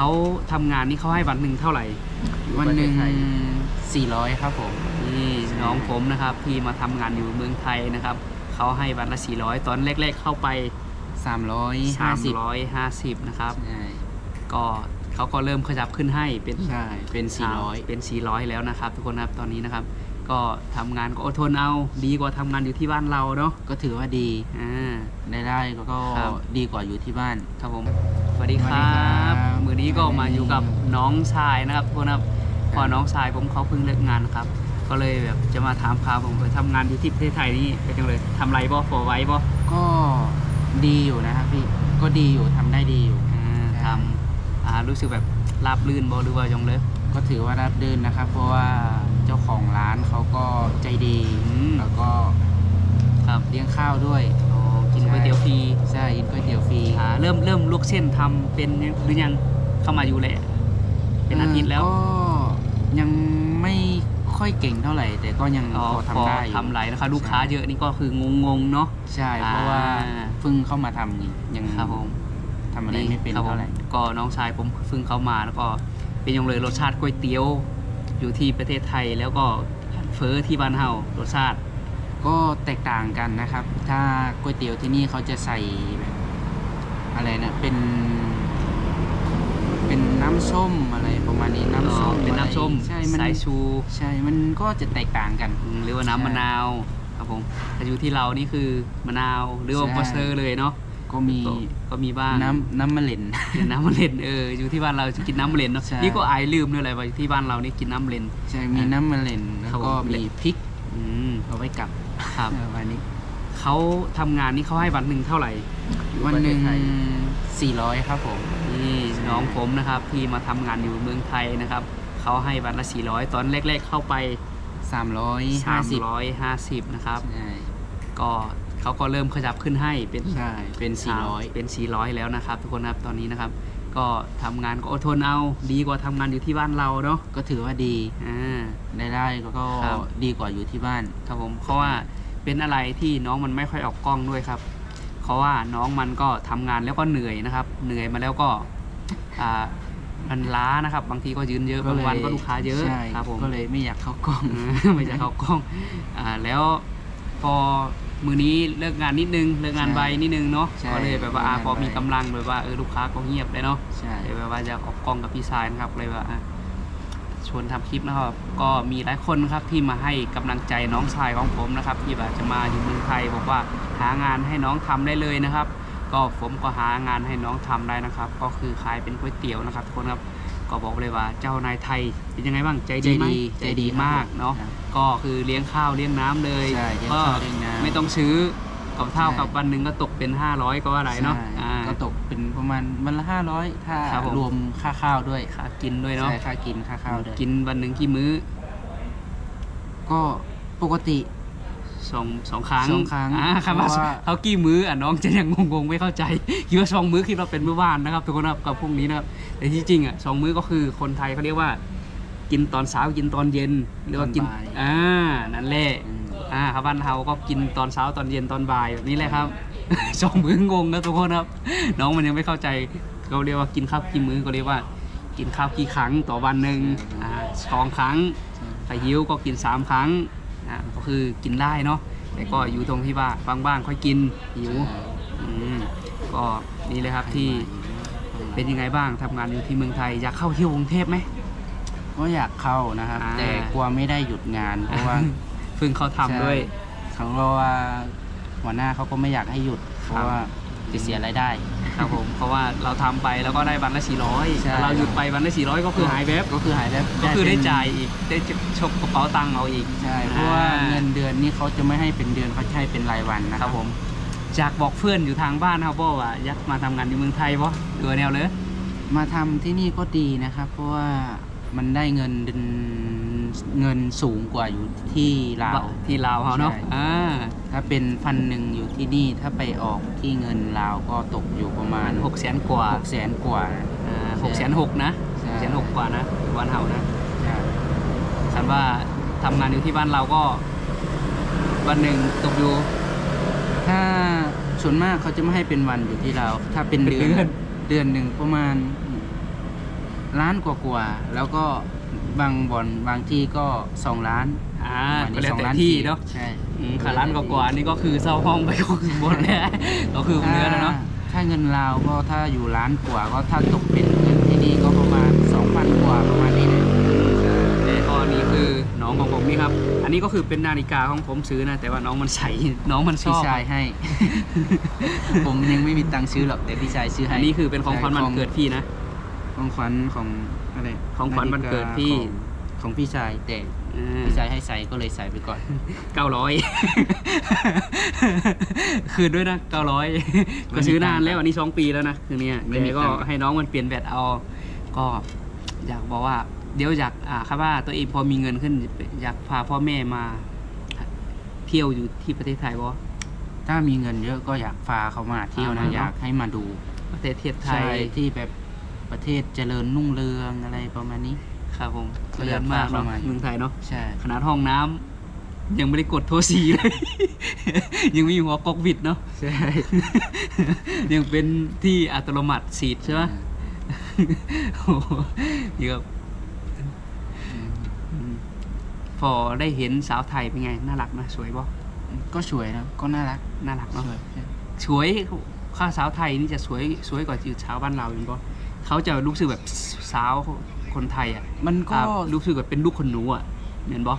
เขาทำงานนี่เขาให้วันหนึ่งเท่าไหร่อยู่วันหนึ่งประเทศไทยสี่ร้อยครับผมนี่น้องผมนะครับ ที่มาทำงานอยู่เมืองไทยนะครับเขาให้วันละ 400 ตอนแรก ๆ เข้าไปสามร้อยห้าสิบ350นะครับ ใช่ก็เขาก็เริ่มขยับขึ้นให้เป็น ใช่ เป็นสี่ร้อย เป็น 400 แล้วนะครับ ทุกคนครับตอนนี้นะครับ ก็ทำงานก็อดทนเอาดีกว่าทำงานอยู่ที่บ้านเราเนาะก็ถือว่าดี อ่า ได้ได้ก็ครับ ดีกว่าอยู่ที่บ้าน ครับผมสวัสดีคสวัสรัดีครับบ มือนี้ก็มาอยู่กับน้องชายนะครับทุกคนครับพอน้องชายผมเขาเพิ่งเลิกงานนะครับ ก็เลยแบบจะมาถามข่าวผมเออทำงานอยู่ที่ประเทศไทยนี่เป็นยังเลยทำไรบ่ฟอไว้บ่ก็ดีอยู่นะครับพี่ ก็ดีอยู่ทำได้ดีอยู่ อ่าทำอ่ารู้สึกแบบราบลื่นบ่หรือว่ายังเลย ก็ถือว่ารับรื่นนะครับ เพราะว่า เจ้าของร้านเขาก็ใจดี อืม แล้วก็ครับเลี้ยงข้าวด้วย อ๋อกินก๋วยเตี๋ยวฟรีใช่กินก๋วยเตี๋ยวฟรีอ่าเริ่มเริ่มลวกเส้นทำเป็นหรือยังเข้ามาอยู่แหละ เป็นอาทิตย์แล้ว ก็ยังไม่ค่อยเก่งเท่าไหร่ แต่ก็ยังอ๋อพอพอทำได้อยู่ ทำไรนะครับลูกค้าเยอะนี่ก็คืองงๆเนาะ ใช่ เพราะว่าอ่า เพิ่งเข้ามาทำไงยังครับผมทำอะไรไม่เป็นครับผเท่าไหร่ ก็น้องชายผมเพิ่งเข้ามาแล้วก็เป็นยังเลยรสชาติก๋วยเตี๋ยว อยู่ที่ประเทศไทยแล้วก็เฟอที่บ้านเฮารสชาติ ก็แตกต่างกันนะครับ ถ้าก๋วยเตี๋ยวที่นี่เขาจะใส่แบบอะไรนะเป็น เป็นน้ำส้มอะไรประมาณนี้น้ำส้มเป็นน้ำส้มอะไรใช่มันสายชูใช่มันก็จะแตกต่างกันอืมหรือว่าน้ำใช่มะนาวครับผมแต่อยู่ที่เรานี่คือมะนาวหรือว่าใช่บอสเซอร์เลยเนาะ ก็มีก็ก็มีบ้างน้ำน้ำมะเร็นกินน้ำมะเร็ดเอออยู่ที่บ้านเราจะกินน้ำมะเร็ดเนาะใช่นี่ก็อายลืมด้วยอะไรว่าที่บ้านเรานี่กินน้ำมะเร็ดใช่มีน้ำมะเร็นแล้วครับก็ผมมีพริกอืมเอาไว้กับครับเออวันนี้เขาทำงานนี่เขาให้วันหนึ่งเท่าไหร่อยู่วันหนึ่งประเทศไทยสี่ร้อยครับผมนี่น้องผมนะครับที่มาทำงานอยู่เมืองไทยนะครับเขาให้วันละ400ตอนแรกๆเข้าไปสามร้อยห้าสิบ350นะครับใช่ก็ เขาก็เริ่มขยับขึ้นให้เป็นใช่เป็นสี่ร้อยเป็น 400 แล้วนะครับ ทุกคนครับตอนนี้นะครับ ก็ทำงานก็อดทนเอาดีกว่าทำงานอยู่ที่บ้านเราเนาะก็ถือว่าดีอ่า ได้ได้ก็ครับ ดีกว่าอยู่ที่บ้านครับผมเพราะว่าเป็นอะไรที่น้องมันไม่ค่อยออกกล้องด้วยครับเพราะว่าน้องมันก็ทำงานแล้วก็เหนื่อยนะครับ เหนื่อยมาแล้วก็อ่ามันล้านะครับ บางทีก็ยืนเยอะก็บางเลยวันก็ลูกค้าเยอะใช่ครับผม ก็เลยไม่อยากเข้ากล้องอืมไม่จะเข้ากล้องอ่าแล้วพอ มือนี้เลิกงานนิดนึงเลิกงานใช่ไวนิดนึงเนาะใช่ก็เลยแบบว่าอ่าเลิกงานพอมีไว กำลังแบบว่าเออลูกค้าก็เงียบเลยเนาะ ใช่ เลยแบบว่าจะออกกล้องกับพี่ชายนะครับเลยว่าอะชวนทำคลิปนะครับ ก็มีหลายคนนะครับที่มาให้กำลังใจน้องชายของผมนะครับ ที่แบบจะมาอยู่เมืองไทยบอกว่าหางานให้น้องทำได้เลยนะครับ ก็ผมก็หางานให้น้องทำได้นะครับ ก็คือขายเป็นก๋วยเตี๋ยวนะครับทุกคนครับ ก็บอกเลยว่าเจ้านายไทยเป็นยังไงบ้างใจดีไหมใจดีใจดีมากเนาะครับก็คือเลี้ยงข้าวเลี้ยงน้ำเลยใช่เลี้ยงก็ข้าวเลี้ยงน้ำไม่ต้องซื้อกับเท่าใช่กับวันหนึ่งก็ตกเป็น 500 ก็ว่าอะไรเนาะใช่อ่าก็ตกเป็นประมาณวันละห้าร้อยถ้าครับผมรวมค่าข้าวด้วยค่ากินด้วยเนาะใช่ค่ากินค่าข้าวด้วยกินวันหนึ่งกี่มื้อ ก็ปกติ สองสองครั้งสองครั้งอ่าคำว่าเพราะว่า เขากี่มื้ออะน้องจะยังงงๆไม่เข้าใจคิดว่าสองมื้อคิดว่าเป็นมื้อวานนะครับทุกคนครับกับพวกนี้นะครับแต่ที่จริงอะสองมื้อก็คือคนไทยเขาเรียกว่า กินตอนเช้ากินตอนเย็นหรือว่ากินตอนบ่าย อ่านั่นแหละอืมอ่าครับบ้านเฮาก็กินตอนเช้าตอนเย็นตอนบ่ายแบบนี้แหละครับ สองมื้องงนะทุกคนครับ น้องมันยังไม่เข้าใจเขาเรียกว่ากินข้าวกี่มื้อก็เรียกว่า กินข้าวกี่ครั้งต่อวันหนึ่งอ่าสองครั้งใช่ถ้าหิวก็กินสามครั้ง อ่าก็คือกินได้เนาะแต่ก็อยู่ตรงที่ว่าบางบ้านค่อยกินหิวอืมก็นี่เลยครับที่เป็นยังไงบ้างทำงานอยู่ที่เมืองไทยอยากเข้าเที่ยวกรุงเทพไหม ก็อยากเข้านะครับ อ่า แต่กลัวไม่ได้หยุดงาน เพราะว่า เพิ่งเขาทำด้วยใช่เขาเพราะว่าหัวหน้าเขาก็ไม่อยากให้หยุด เพครับราะว่าจะเสียรายได้ ครับผมเพราะว่าเราทำไปแล้วก็ได้วันละ400ใช่ แต่เราหยุดไปวันละ400 ก็คือหายแวบก็คือหายแบบก็คือได้เป็นจ่ายอีกได้ชกกระเป๋าตังค์เอาอีกใช่เพราะว่าเงินเดือนนี่เขาจะไม่ให้เป็นเดือนเขาจะให้เป็นรายวันนะคครัรับบผมจากบอกเพื่อนอยู่ทางบ้านครับบอกว่าอยากมาทำงานอยู่เมืองไทยบ่ดูแนวเลย มาทำที่นี่ก็ดีนะครับ เพราะว่า มันได้เงินเดือนเงินสูงกว่าอยู่ที่ลาว ที่ลาวเขาเนาะใช่ อ่าถ้าเป็นพันหนึ่งอยู่ที่นี่ถ้าไปออกที่เงินลาวก็ตกอยู่ประมาณหกแสนกว่าหกแสนกว่า อ่าหกแสนหกนะใช่ หกแสนหกกว่านะอยู่บ้านเฮานะใช่ฉันว่าทำงานอยู่ที่บ้านเราก็ วันหนึ่งตกอยู่ ถ้าส่วนมากเขาจะไม่ให้เป็นวันอยู่ที่เราวถ้าเป็นเดือนเป็นเดือน เดือนหนึ่งประมาณ ล้านกว่าๆแล้วก็บางบ่อนบางที่ก็สองล้านอ่าวันก็นี้แล้วสองแต่ล้านที่กีบเนาะใช่อืมขาล้านกว่าๆนี่ก็คือเช่าห้องไปก็คือบนเนี่ยก็คือเนื้อแล้วเนาะถ้าเงินลาวก็ถ้าอยู่ล้านกว่าก็ถ้าตกเป็นเงินที่นี่ก็ประมาณสองพันกว่าประมาณนี้เลยแต่ก็นี่คือน้องของผมนี่ครับ อันนี้ก็คือเป็นนาฬิกาของผมซื้อนะ แต่ว่าน้องมันใส่น้องมันชพี่อบชายให้ ผมยังไม่มีตังค์ซื้อหรอกแต่พี่ชายซื้อให้อันนี้คือเป็นของขวัญวันเกิดพี่นะ ของขวัญของอะไรของขวัญวันเกิดพี่นาฬิกาของของพี่ชายแต่พี่ชายให้ใส่ก็เลยใส่ไปก่อนเก้าร้อยคืนด้วยนะเก้าร้อยก็ซื้อนานแล้วอันนี้สองปีแล้วนะคือเนี่ยไม่มีแต่ก็ตังค์ให้น้องมันเปลี่ยนแบตเอา ก็อยากบอกว่า เดี๋ยวอยากอ่าครับว่าตัวเองพอมีเงินขึ้น อยากพาพ่อแม่มา เที่ยวอยู่ที่ประเทศไทยบ่ถ้ามีเงินเยอะก็อยากพาเขามาเที่ยวนะอ่าอยากให้มาดูประเทศไทใช่ยที่แบบ ประเทศเจริญรุ่งเรืองอะไรประมาณนี้ครับผมก็เรีอยยานกมากพาเนาะเข้ามาเมืองไทยเนาะใช่ ขนาดห้องน้ำยังไม่ได้กดโทรสีเลย ยังมีหัวก๊อกวิดเนาะ ใช่ ยังเป็นที่อัตโนมัติสีดใช่ไหม โอ้โหเยอะอืมพอได้เห็นสาวไทยเป็นไง น่ารักนะสวยป่ะก็สวยนะก็น่ารักน่ารักเนาะสวยใช่สวยข้าสาวไทยนี่จะสวยสวยกว่าจีสาวบ้านเราอยู่ป่ะ เขาจะรู้สึกแบบสาวคนไทยอะมันก็ อ่ารู้สึกแบบเป็นลูกคนหนูอะเหมือนป่ะ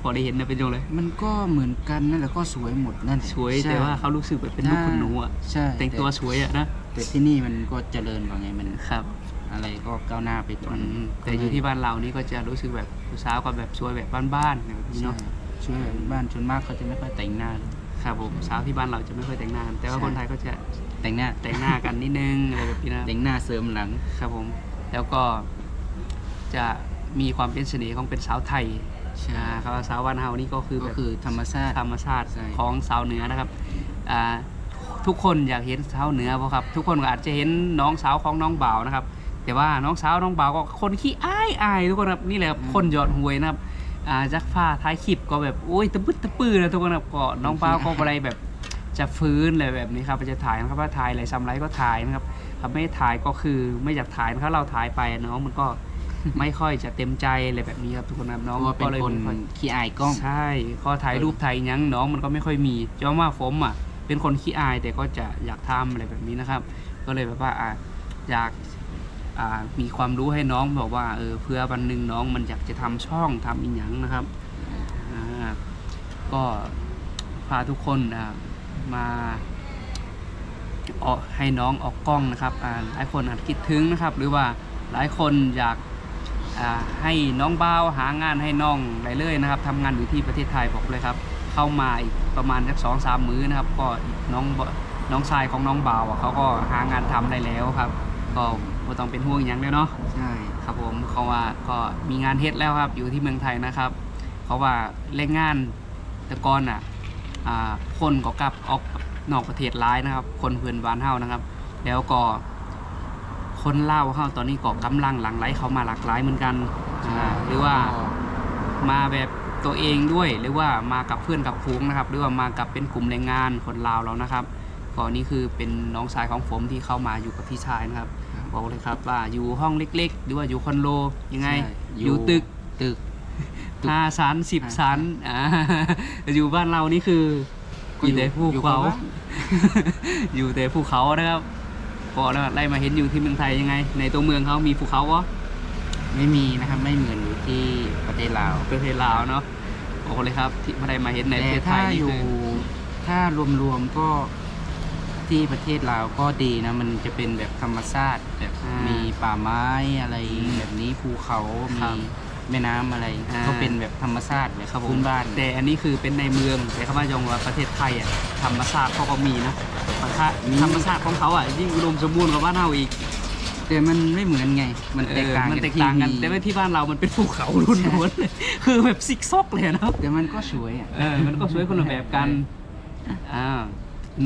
พอได้เห็นนะเป็นยังเลย มันก็เหมือนกันนั่นแหละก็สวยหมดนั่นแหละสวยใช่แต่ว่าเขารู้สึกแบบเป็นลูกคนหนูอะใช่แต่งตัวสวยอะนะแต่ที่นี่มันก็เจริญกว่าไงมันครับอะไรก็ก้าวหน้าไปก่อนอืมแต่อยู่ที่บ้านเรานี่ก็จะรู้สึกแบบผู้สาวก็แบบสวยแบบบ้านๆแบบนี้ใช่เนาะ ช่วยบ้านชนมากเขาจะไม่ค่อยแต่งหน้าเลย ครับผมสาวที่บ้านเราจะไม่ค่อยแต่งหน้ากันแต่ว่าใช่ คนไทยก็จะแต่งหน้าแต่งหน้ากันนิดนึงอะไรแบบนี้นะแต่งหน้าเสริมหลัง ครับผม แล้วก็จะมีความเป็นเสน่ห์ของเป็นสาวไทยใช่ อ่าครับสาวบ้านเฮานี่ก็คือก็แบบ คือธรรมชาติ ธรรมชาติใช่ ของสาวเหนือนะครับอ่าทุกคนอยากเห็นสาวเหนือเพราะครับ ทุกคนก็อาจจะเห็นน้องสาวของน้องบ่าวนะครับ แต่ว่าน้องสาวน้องบ่าวก็คนขี้อายอายทุกคนครับนี่แหละครับคนยอดหวยนะครับ อ่าจักฟ้าท้ายคลิปก็แบบโอ้ยตะบึดตะปื้อนะทุกคนครับก็น้องบ่าวก็อะไรแบบจะฟื้นอะไรแบบนี้ครับจะถ่ายนะครับว่าถ่ายอะไรซ้ำไรก็ถ่ายนะครับถ้าไม่ถ่ายก็คือไม่อยากถ่ายนะครับเราถ่ายไปน้องมันก็ไม่ค่อยจะเต็มใจอะไรแบบนี้ครับทุกคนครับน้องเพราะว่าเป็นก็เลยคนไม่ค่อยขี้อายกล้องใช่ข้อถ่ายรูปถ่ายหยังน้องมันก็ไม่ค่อยมีจะว่าผมอะเป็นคนขี้อายแต่ก็จะอยากทำอะไรแบบนี้นะครับ ก็เลยแบบว่าอะอยากอ่า มีความรู้ให้น้องบอกว่าเออเพื่อวันหนึ่งน้องมันอยากจะทำช่องทำอีหยังนะครับก็พาทุกคนมาออให้น้องออกกล้องนะครับหลายคนอาจคิดถึงนะครับ หรือว่าหลายคนอยากาให้น้องบ้าวหางานให้น้องได้เลยนะครับทำงานอยู่ที่ประเทศไทยบอกเลยครับ เข้ามาอีกประมาณสักสองสามมื้อนะครับ ก็น้องน้องชายของน้องบ่าวเขาก็หางานทำได้แล้วครับ ก็ไม่ต้องเป็นห่วงอหย่างเลยเนาะใช่ครับผมเขาว่าก็มีงานเฮ็ดแล้วครับ อยู่ที่เมืองไทยนะครับเพราะว่าแรงงานแต่ก่อนอะอ่าคนก็กลับออกนอกประเทศร้ายนะครับ คนเพื่อนบ้านเฮานะครับ แล้วก็ คนเล่าวเฮาตอนนี้ก็กำลังหลั่งไหลเข้ามาหลากหลายเหมือนกันอ่าหรือว่า มาแบบตัวเองด้วยหรือว่ามากับเพื่อนกับฟูงนะครับ หรือว่ามากับเป็นกลุ่มแรงงานคนลาวแล้วนะครับก็นี่คือเป็นน้องชายของผมที่เข้ามาอยู่กับพี่ชายนะครับ บอกเลยครับว่าอยู่ห้องเล็กๆ หรือว่าอยู่คอนโดยังไง ใช่อยู่ตึกตึกตึก ห้าชั้นสิบชั้นอ่าอยู่บ้านเรานี่คือก็ออยู่ยู่แต่ภูอยู่เขากับว่าอยู่แต่ภูเขานะครับก็ไล่มาเห็นอยู่ที่เมืองไทยยังไง ในตัวเมืองเขามีภูเขาวะไม่มีนะครับไม่เหมือนอยู่ที่ประเทศลาวประเทศลาวเนาะบอกเลยครับที่ไม่ได้มาเห็นในประแต่เทศไทถ้ายนี่อยู่คือถ้ารวมๆก็ ที่ประเทศลาวก็ดีนะ มันจะเป็นแบบธรรมชาติแบบอ่ามีมีป่าไม้อะไรแบบนี้ภูเขา ครัมีบแม่น้ำอะไร อ่า ก็เป็นแบบธรรมชาติแบบครับผมพื้นบ้านแต่อันนี้คือเป็นในเมืองแต่คำว่ายองว่าประเทศไทยอะธรรมชาติเขาก็มีนะธรรมชาติธรรมชาติของเขาอะยิ่งอุดมสมบูรณ์กว่าบ้านเราอีกแต่มันไม่เหมือนไง มันแตกต่างเออมันกันแตกต่างกันที่แต่ว่าที่บ้านเรามันเป็นภูเขาล้วนๆเลยคือแบบซิกซอกเลยนะแต่มันก็สวยอะ เออมันก็สวยคนละแบบกันอ่า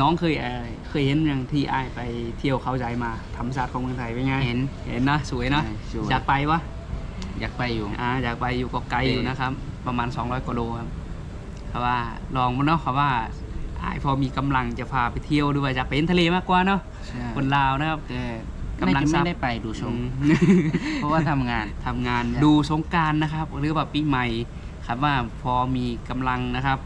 น้องเคยเอ่อเคยเห็นอย่างที่ไอ้ายไปเที่ยวเขาใหญ่มาธรรมชาติของเมืองไทยเป็นไง เห็น เห็นนะสวยนะใช่สวย อยากไปวะอยากไปอยู่ อ่าอยากไปอยู่ก็ไกลเออออยู่นะครับ ประมาณ 200กิโลครับเขาว่าลองมาเนาะเขาว่าไอ้ายพอมีกำลังจะพาไปเที่ยวด้วยอยากไปเห็นทะเลมากกว่าเนาะใช่คนลาวนะครับ แต่กำลังน่าจะทรัไม่พย์ ได้ไปดูชม อืม เพราะว่าทำงาน ทำงานใช่ดูสงกรารนะครับ หรือว่าปีใหม่ครับว่าพอมีกำลังนะครับ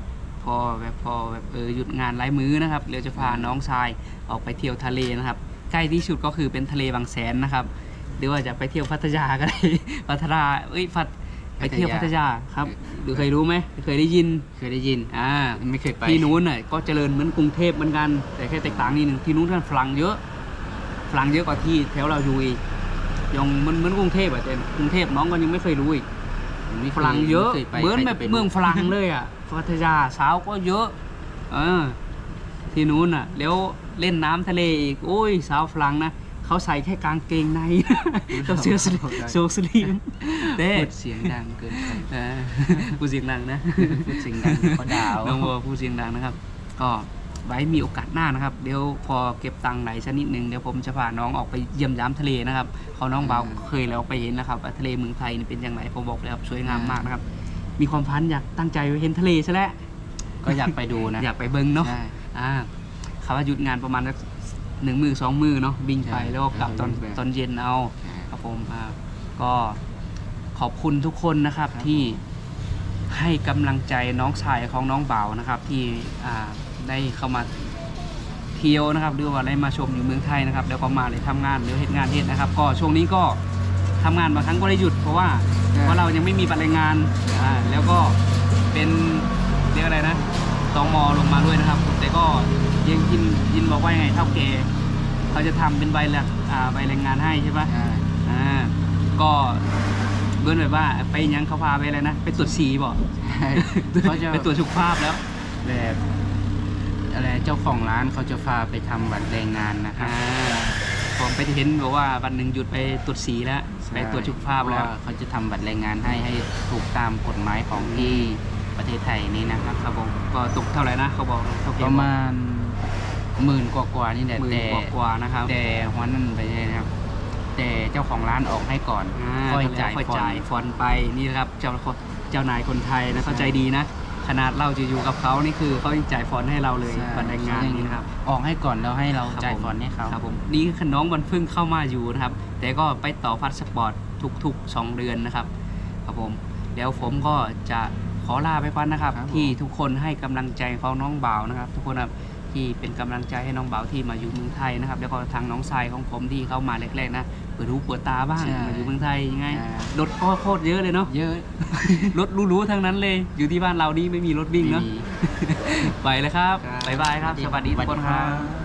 พอแบบพอแบบเออหยุดงานไร้มื้อนะครับเดี๋ยวจะพาน้องชายออกไปเที่ยวทะเลนะครับ ใกล้ที่สุดก็คือเป็นทะเลบางแสนนะครับหรือว่าจะไปเที่ยวพัทยาก็ได้ พัทยาเอ้ยพัทไปเที่ยวพัทยาครับหรือเคยรู้ไหมเคยได้ยินเคยได้ยินอ่าไม่เคยไปที่นู้นน่ะก็เจริญเหมือนกรุงเทพเหมือนกัน แต่แค่แตกต่างนิดนึงที่นู้นท่านฝรั่งเยอะฝรั่งเยอะกว่าที่แถวเราอยู่อีกยังเหมือนเหมือนกรุงเทพอะแต่กรุงเทพน้องก็ยังไม่เคยรู้อีกไม่ค ฝรั่งเยอะไม่คไปเหมือนใครแบจะบไปรู้เมืองฝรั่งเลยอะพัทยาเช้าก็เยอะ เออ ที่นู้นอะ แล้วเล่นน้ำทะเลอีกโอ้ยสาวฝรั่งนะเขาใส่แค่กางเกงในกับเสื้อสลีโซสลีมเด้พูดเสียงดังเกินไปเออผู้เสียงดังนะพูดเสียงดังเขาด่าน้องเอาวัวผู้เสียงดังนะครับ ก็ ไว้มีโอกาสหน้านะครับ เดี๋ยวพอเก็บตังค์ไหนสักนิดหนึ่งเดี๋ยวผมจะพาน้องออกไปเยี่ยมย้ำทะเลนะครับเขาน้องเบาเคยแล้วไปเห็นนะครับว่าทะเลเมืองไทยนี่เป็นอย่างไรผมบอกแล้วสวยงามมากนะครับ มีความพันอยากตั้งใจไปเห็นทะเลซะแล้วก็อยากไปดูนะอยากไปเบิ้งเนาะใช่อ่าเขาว่าหยุดงานประมาณสักหนึ่งมือสองมือเนาะบินไปใช่แล้วก็กลับตอนแล้วก็บินไปตอนเย็นเอาอ่าครับผมอ่าก็ขอบคุณทุกคนนะครับครับที่ให้กำลังใจน้องชายของน้องเบานะครับที่อ่า ได้เข้ามาเที่ยวนะครับหรือว่าได้มาชมอยู่เมืองไทยนะครับแล้วก็มาเลยทำงานหรือเหตุงานเหตุนะครับ ก็ช่วงนี้ก็ทำงานบางครั้งก็ได้หยุดเพราะว่าเพราะเรายังไม่มีบัตรแรงงานอ่าแล้วก็เป็นเรียกอะไรนะตองมอลงมาด้วยนะครับ แต่ก็ยังยินยินบอกว่ายังไงเท่าแกเขาจะทำเป็นใบละอ่าใบแรงงานให้ใช่ปะใช่อ่าก็เบิ้นแบบว่าไปยังเขาพาไปอะไรนะ ไปตรวจสีบอก ใช่เขาจะไปตรวจสุขภาพแล้ว แบบ อะไรเจ้าของร้านเขาจะพาไปทำบัตรแรงงานนะครับอ่าผมไปเห็นบอกว่าวันหนึ่งหยุดไปตรวจสีแล้วไปตรวจสุขภาพแล้วเพระเขาจะทำบัตรแรงงานให้ให้ถูกตามกฎหมายของที่ประเทศไทยนี้นะครับครับผมก็ตกเท่าไหร่นะเขาบอกเท่าแกประมาณหมื่นกว่าๆนี่แหละหมื่นแต่กว่าๆนะครับ แต่หัวนั่นไปเลยนะครับ แต่เจ้าของร้านออกให้ก่อนอ่าค่อยแล้วจ่ายค่อยผ่อนจ่ายฟอนต์ไปนี่นะครับเจ้าเจ้านายคนไทยนะเขาใจดีนะ ขนาดเราจะอยู่กับเขานี่คือเขายังจ่ายฟอนต์ให้เราเลยใช่บัตรแรงงานนี่นะครับ ออกให้ก่อนแล้วให้เราครับจ่ายผมผ่อนให้เขา ครับผมนี่คือน้องวันเพิ่งเข้ามาอยู่นะครับ แต่ก็ไปต่อพาสปอร์ตทุกๆ 2 เดือนนะครับ ครับผมเดี๋ยวผมก็จะขอลาไปก่อนนะครับ ครับผม ที่ทุกคนให้กำลังใจของน้องบ่าวนะครับ ทุกคนครับ ที่เป็นกำลังใจให้น้องบ่าวที่มาอยู่เมืองไทยนะครับ แล้วก็ทางน้องชายของผมที่เข้ามาแรกๆนะเปิดหูเปิดตาบ้างมาอยู่เมืองไทยยังไงอ่ารถก็โคตรเยอะเลยเนาะเยอะรถรู้ๆทั้งนั้นเลย อยู่ที่บ้านเรานี่ไม่มีรถวิ่งเนาะไม่มีไปเลยครับครับบ๊ายบายครับ สวัสดีทุกคนครับสวัสดี